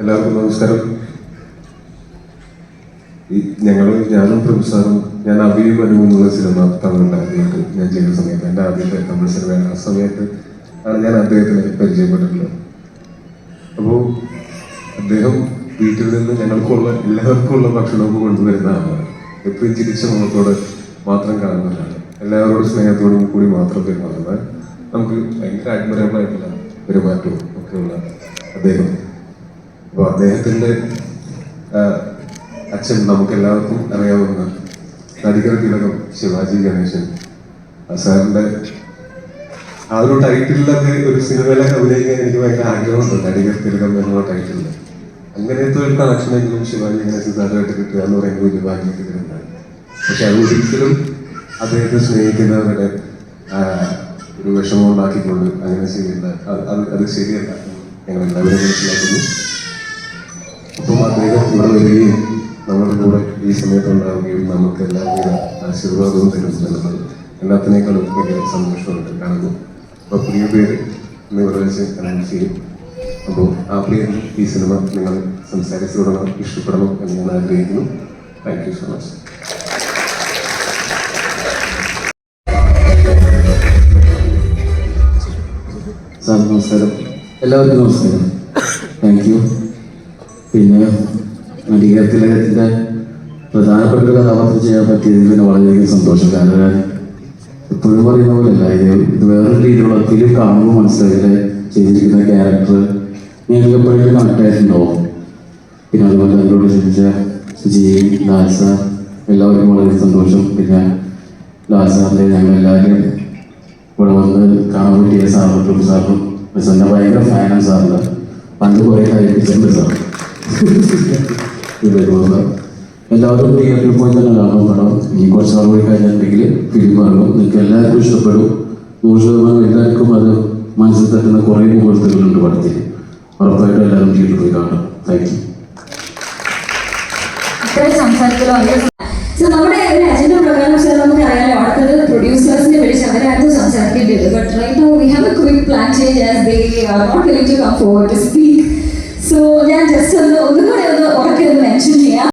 എല്ലാവർക്കും നമസ്കാരം. ഈ ഞങ്ങൾ ഞാനും പ്രൊഫസറും ഞാൻ അഭിയും എന്നുള്ള സിനിമ തമിഴിൽ ഞാൻ ചെയ്യുന്ന സമയത്ത് എന്റെ ആദ്യത്തെ തമിഴ് സിനിമയാണ് ആ സമയത്ത് ആണ് ഞാൻ അദ്ദേഹത്തിനെ പരിചയപ്പെട്ടിട്ടുള്ളത്. അപ്പോൾ അദ്ദേഹം വീട്ടിൽ നിന്ന് ഞങ്ങൾക്കുള്ള എല്ലാവർക്കും ഉള്ള ഭക്ഷണമൊക്കെ കൊണ്ടുവരുന്ന ആളാണ്. എപ്പോഴും ചിരിച്ച മുഖത്തോടെ മാത്രം കാണുന്ന ഒരാളാണ്. എല്ലാവരോടും സ്നേഹത്തോടും കൂടി മാത്രം പെരുമാറുന്ന നമുക്ക് ഭയങ്കര അഡ്മറബിൾ ആയിട്ടുള്ള പെരുമാറ്റവും ഒക്കെയുള്ള അദ്ദേഹം. അപ്പോൾ അദ്ദേഹത്തിന്റെ അച്ഛൻ നമുക്ക് എല്ലാവർക്കും അറിയാവുന്ന നടികർ തിലകം ശിവാജി ഗണേശൻ. സാറിന്റെ ആ ഒരു ടൈറ്റിലൊക്കെ ഒരു സിനിമയിലൊക്കെ അഭിനയിക്കാൻ എനിക്ക് ഭയങ്കര ആഗ്രഹമുണ്ട്. നടികർ തിലകം എന്നുള്ള ടൈറ്റിലിൽ അങ്ങനത്തെ ഒരു കണക്ഷനെങ്കിലും ശിവാജി ഗണേശൻ സാറുമായിട്ട് കിട്ടുക എന്ന് പറയുന്നത് വലിയ ഭാഗ്യമായിട്ട് പക്ഷെ അത് ഒരിക്കലും അദ്ദേഹത്തെ സ്നേഹിക്കുന്നവരുടെ ഒരു വിഷമം ഉണ്ടാക്കിക്കൊണ്ട് അങ്ങനെ ചെയ്യില്ല അത് അത് ശരിയല്ല ഞങ്ങൾ എല്ലാവരും മനസ്സിലാക്കുന്നു. അദ്ദേഹം ഇവിടെ വരികയും നമ്മുടെ കൂടെ ഈ സമയത്ത് ഉണ്ടാവുകയും നമുക്ക് എല്ലാവിധ ആശീർവാദവും തരുന്നു എന്നുള്ളത് എല്ലാത്തിനേക്കാളും വലിയ സന്തോഷമായിട്ട് കാണുന്നു. അപ്പോൾ പ്രിയ പേര് ഇന്ന് വെച്ച് അനൗൺസ് ചെയ്യും. അപ്പോൾ ആ പേരിൽ ഈ സിനിമ നിങ്ങൾ സംസാരിച്ചു തുടങ്ങണം ഇഷ്ടപ്പെടണം എന്ന് ഞാൻ ആഗ്രഹിക്കുന്നു. Thank you so much sir നമസ്കാരം. എല്ലാവർക്കും നമസ്കാരം. താങ്ക് യു പിന്നെ നടികർ പ്രധാനപ്പെട്ട ഒരു കഥാപാത്രം ചെയ്യാൻ പറ്റിയതിൽ പിന്നെ വളരെയധികം സന്തോഷം. കാരണം എപ്പോഴും പറയുന്ന പോലെയല്ല ഇത് ഇത് വേറൊരു രീതിയിലുള്ള ഫിലിം കാണുമ്പോൾ മനസ്സിലായില്ലേ? ചെയ്തിരിക്കുന്ന ക്യാരക്ടർ നിങ്ങൾക്ക് എപ്പോഴെങ്കിലും കണക്റ്റായിട്ടുണ്ടാവും പിന്നെ അതുപോലെ അതിനോട് ചോദിച്ച സുജി ലാസ എല്ലാവർക്കും വളരെ സന്തോഷം. പിന്നെ ലാൽ ഞങ്ങളെല്ലാവരും ഇവിടെ വന്ന് കാണാൻ പറ്റിയ സാറും സാറും മിസ്സെന്റെ ഭയങ്കര ഫാനാണ് സാറിന് പണ്ട് കുറേ കഴിപ്പിച്ചിട്ടുണ്ട് സാർ എല്ലാവരും തിയേറ്ററിൽ പോയി തന്നെ കാണാൻ പടം ഇനി കുറച്ച് നാൾ കൂടി കഴിഞ്ഞിട്ടുണ്ടെങ്കിൽ ഫിലിം ഇറങ്ങും നിങ്ങൾക്ക് എല്ലാവർക്കും ഇഷ്ടപ്പെടും. നൂറ് ശതമാനം എല്ലാവർക്കും അത് മനസ്സിൽ തട്ടുന്ന കുറേ മുഹൂർത്തങ്ങളുണ്ട് പടത്തിൽ ഉറപ്പായിട്ടും എല്ലാവരും തിയേറ്ററിൽ പോയി കാണാം. താങ്ക് യു നമ്മുടെ അജണ്ട പ്രകാരം പ്രൊഡ്യൂസേഴ്സിനെ അവരായിരുന്നു സംസാരിക്കേണ്ടത് but right we have a quick plan change as they are not willing to come forward to speak so ഞാൻ ജസ്റ്റ് ഒന്ന് ഒന്നുകൂടെ ഒന്ന് ഉറക്കെ ഒന്ന് മെൻഷൻ ചെയ്യാം.